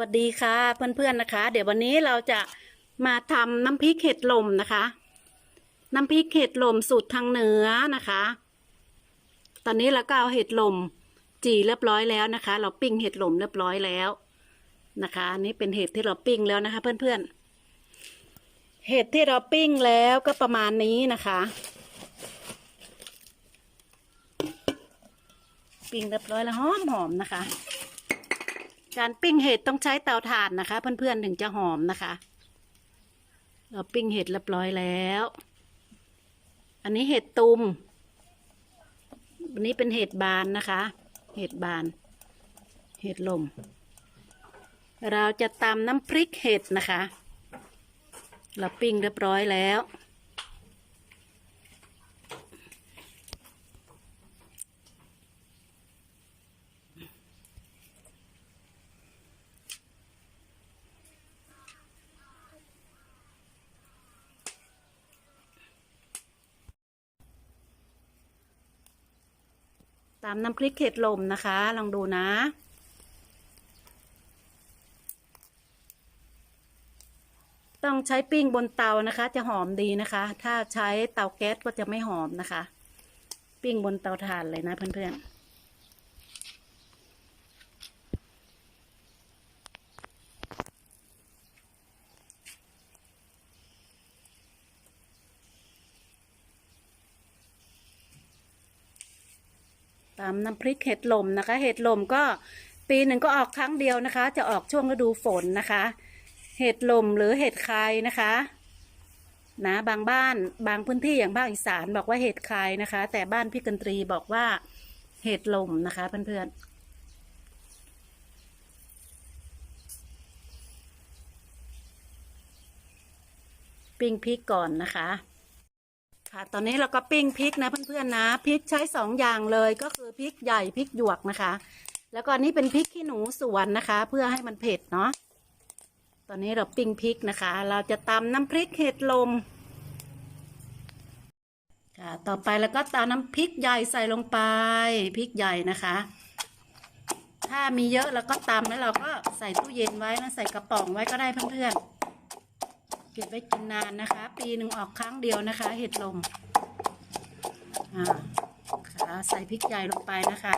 วัสดีค่ะ เพื่อนๆนะคะ เดี๋ยววันนี้เราจะมาทำน้ำพริกเห็ดลมนะคะ น้ำพริกเห็ดลมสูตรทางเหนือนะคะ ตอนนี้เราก็เอาเห็ดลมจีเรียบร้อยแล้วนะคะ เราปิ้งเห็ดลมเรียบร้อยแล้วนะคะอันนี้เป็นเห็ดที่เราปิ้งแล้วนะคะ เพื่อนๆ เห็ดที่เราปิ้งแล้วก็ประมาณนี้นะคะ ปิ้งเรียบร้อยแล้วหอมหอมๆนะคะ การปิ้งเห็ดต้องใช้เตาถ่านนะคะ เพื่อนๆถึงจะหอมนะคะ เราปิ้งเห็ดเรียบร้อยแล้ว อันนี้เห็ดตุมอันนี้เป็นเห็ดบานนะคะ เห็ดบาน เห็ดลม เราจะตำน้ำพริกเห็ดนะคะ เราปิ้งเรียบร้อยแล้ว ตามน้ำพริกเห็ดลมนะคะ ลองดูนะ ต้องใช้ปิ้งบนเตานะคะ จะหอมดีนะคะ ถ้าใช้เตาแก๊สก็จะไม่หอมนะคะ ปิ้งบนเตาถ่านเลยนะเพื่อนๆามน้ำพริกเห็ดลมนะคะ เห็ดลมก็ปีหนึ่งก็ออกครั้งเดียวนะคะ จะออกช่วงฤดูฝนนะคะ เห็ดลมหรือเห็ดคายนะคะนะบางบ้านบางพื้นที่อย่างภาคอีสานบอกว่าเห็ดคายนะคะ แต่บ้านพี่กันตรีบอกว่าเห็ดลมนะคะเพื่อนๆปิ้งพริกก่อนนะคะ ค่ะ ตอนนี้เราก็ปิ้งพริกนะเพื่อนๆนะพริกใช้สองอย่างเลยก็คือพริกใหญ่พริกหยวกนะคะ แล้วก็นนี้เป็นพริกขี้หนูสวนนะคะ เพื่อให้มันเผ็ดเนาะตอนนี้เราปิ้งพริกนะคะ เราจะตำน้ำพริกเห็ดลมค่ะต่อไปแล้วก็ตำน้ำพริกใหญ่ใส่ลงไปพริกใหญ่นะคะ ถ้ามีเยอะแล้วก็ตำแล้วเราก็ใส่ตู้เย็นไว้นะใส่กระป๋องไว้ก็ได้เพื่อนๆ เก็บไว้กินนานนะคะ ปีหนึ่งออกครั้งเดียวนะคะ เห็ดลมอ่าค่ะใส่พริกใหญ่ลงไปนะคะ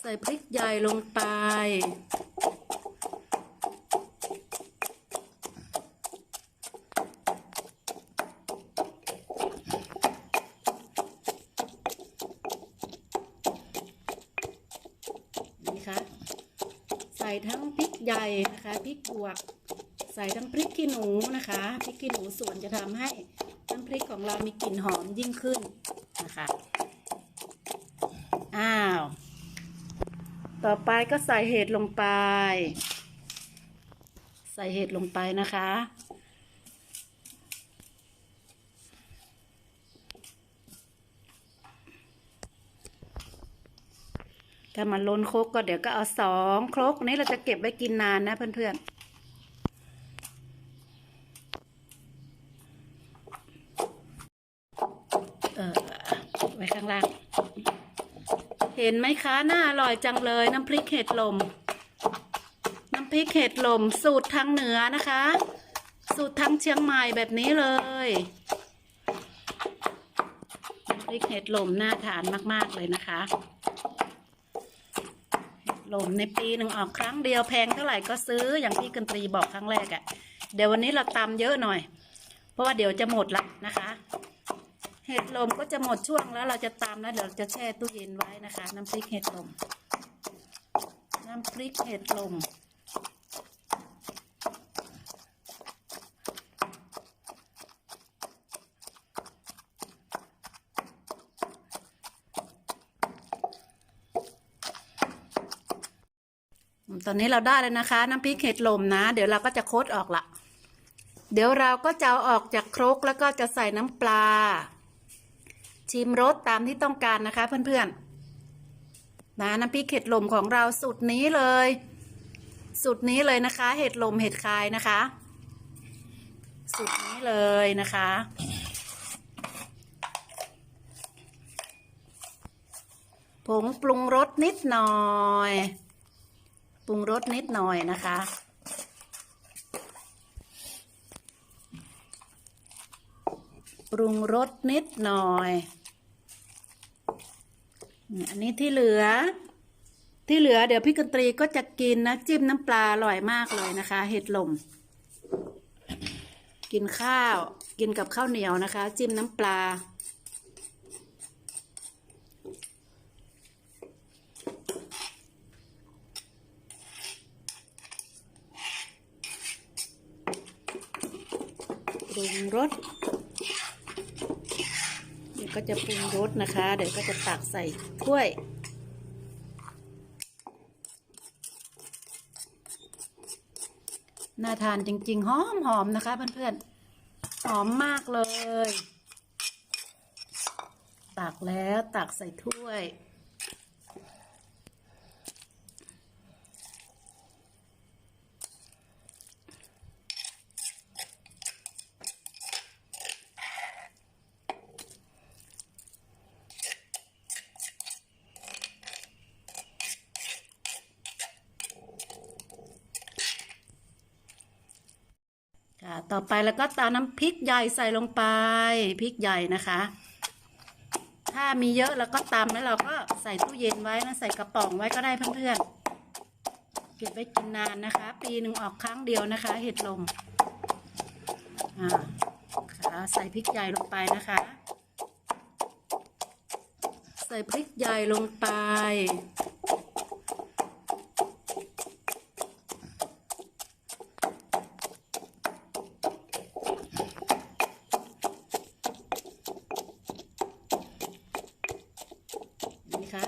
ใส่พริกใหญ่ลงไปนี่ค่ะใส่ทั้งพริกใหญ่นะคะพริกหยวก ส่ทั้งพริกขี้หนูนะคะพริกขี้หนูส่วนจะทำให้น้ำพริกของเรามีกลิ่นหอมยิ่งขึ้นนะคะ อ้าว ต่อไปก็ใส่เห็ดลงไป ใส่เห็ดลงไปนะคะ ถ้ามันล้นครกก็เดี๋ยวก็เอาสองครกนี้เราจะเก็บไว้กินนานนะเพื่อนๆ เออไว้ข้างล่าง เห็นไหมคะน่าอร่อยจังเลยน้ำพริกเห็ดลม น้ำพริกเห็ดลมสูตรทางเหนือนะคะ สูตรทางเชียงใหม่แบบนี้เลยน้ำพริกเห็ดลมน่าทานมาก ๆ เลยนะคะลมในปีหนึ่งออกครั้งเดียวแพงเท่าไหร่ก็ซื้ออย่างที่กันตรีบอกครั้งแรกอะ่ะ เดี๋ยววันนี้เราตำเยอะหน่อย เพราะว่าเดี๋ยวจะหมดละนะคะ เห็ดลมก็จะหมดช่วงแล้วเราจะตำแล้วเดี๋ยวจะแช่ตู้เย็นไว้นะคะ น้ำพริกเห็ดลม น้ำพริกเห็ดลมตอนนี้เราได้แล้วนะคะ น้ำพริกเห็ดลมนะ เดี๋ยวเราก็จะโคดออกละ เดี๋ยวเราก็จะเอาออกจากครกแล้วก็จะใส่น้ำปลา ชิมรสตามที่ต้องการนะคะเพื่อนๆนะน้ำพริกเห็ดลมของเราสูตรนี้เลยสูตรนี้เลยนะคะ เห็ดลมเห็ดคายนะคะสูตรนี้เลยนะคะผงปรุงรสนิดหน่อย ปรุงรสนิดหน่อยนะคะ ปรุงรสนิดหน่อย อันนี้ที่เหลือ ที่เหลือเดี๋ยวพี่กันตรีก็จะกินนะจิ้มน้ำปลาอร่อยมากเลยนะคะ เห็ดลม กินข้าว กินกับข้าวเหนียวนะคะ จิ้มน้ำปลา ปรุงรส ก็จะปรุงรสนะคะ เดี๋ยวก็จะตักใส่ถ้วย น่าทานจริง ๆ หอมหอมนะคะเพื่อนๆ หอมมากเลย ตักแล้วตักใส่ถ้วย ต่อไปแล้วก็ตาน้ำพริกใหญ่ใส่ลงไปพริกใหญ่นะคะ ถ้ามีเยอะแล้วก็ตำแล้วเราก็ใส่ตู้เย็นไว้นะใส่กระป๋องไว้ก็ได้เพื่อนๆเก็บไว้กินนานนะคะ ปีหนึ่งออกครั้งเดียวนะคะ เห็ดลมอ่าค่ะใส่พริกใหญ่ลงไปนะคะ ใส่พริกใหญ่ลงไป คะ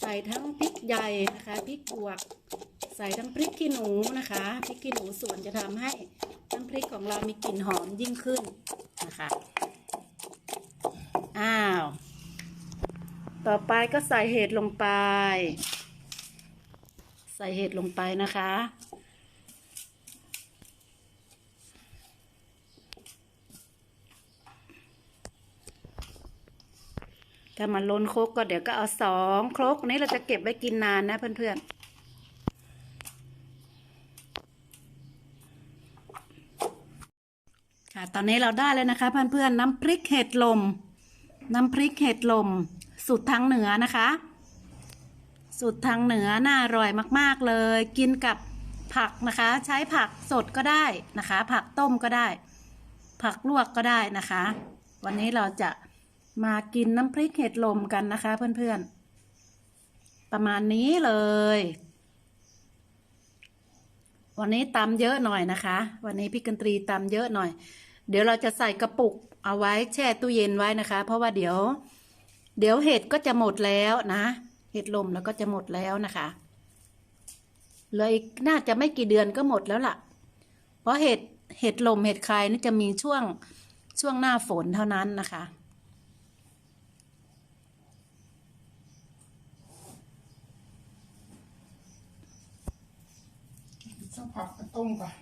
ใส่ทั้งพริกใหญ่นะคะพริกบวก ใส่ทั้งพริกขี้หนูนะคะพริกขี้หนูส่วนจะทำให้น้ำพริกของเรามีกลิ่นหอมยิ่งขึ้นนะคะ อ้าว ต่อไปก็ใส่เห็ดลงไป ใส่เห็ดลงไปนะคะ ถ้ามันล้นครกก็เดี๋ยวก็เอาสองครกนี้เราจะเก็บไว้กินนานนะเพื่อนๆค่ะตอนนี้เราได้แล้วนะคะเพื่อนๆน้ำพริกเห็ดลม น้ำพริกเห็ดลม สูตรทางเหนือนะคะ สูตรทางเหนือน่าอร่อยมากๆเลย กินกับผักนะคะ ใช้ผักสดก็ได้นะคะ ผักต้มก็ได้ ผักลวกก็ได้นะคะ วันนี้เราจะ มากินน้ำพริกเห็ดลมกันนะคะเพื่อนๆ ประมาณนี้เลย วันนี้ตำเยอะหน่อยนะคะ วันนี้พี่กันตรีตำเยอะหน่อย เดี๋ยวเราจะใส่กระปุกเอาไว้แช่ตู้เย็นไว้นะคะ เพราะว่าเดี๋ยว เดี๋ยวเห็ดก็จะหมดแล้วนะ เห็ดลมแล้วก็จะหมดแล้วนะคะเหลยน่าจะไม่กี่เดือนก็หมดแล้วล่ะ เพราะเห็ดเห็ดลมเห็ดใครนี่จะมีช่วงช่วงหน้าฝนเท่านั้นนะคะ ผักกระต้มก่อน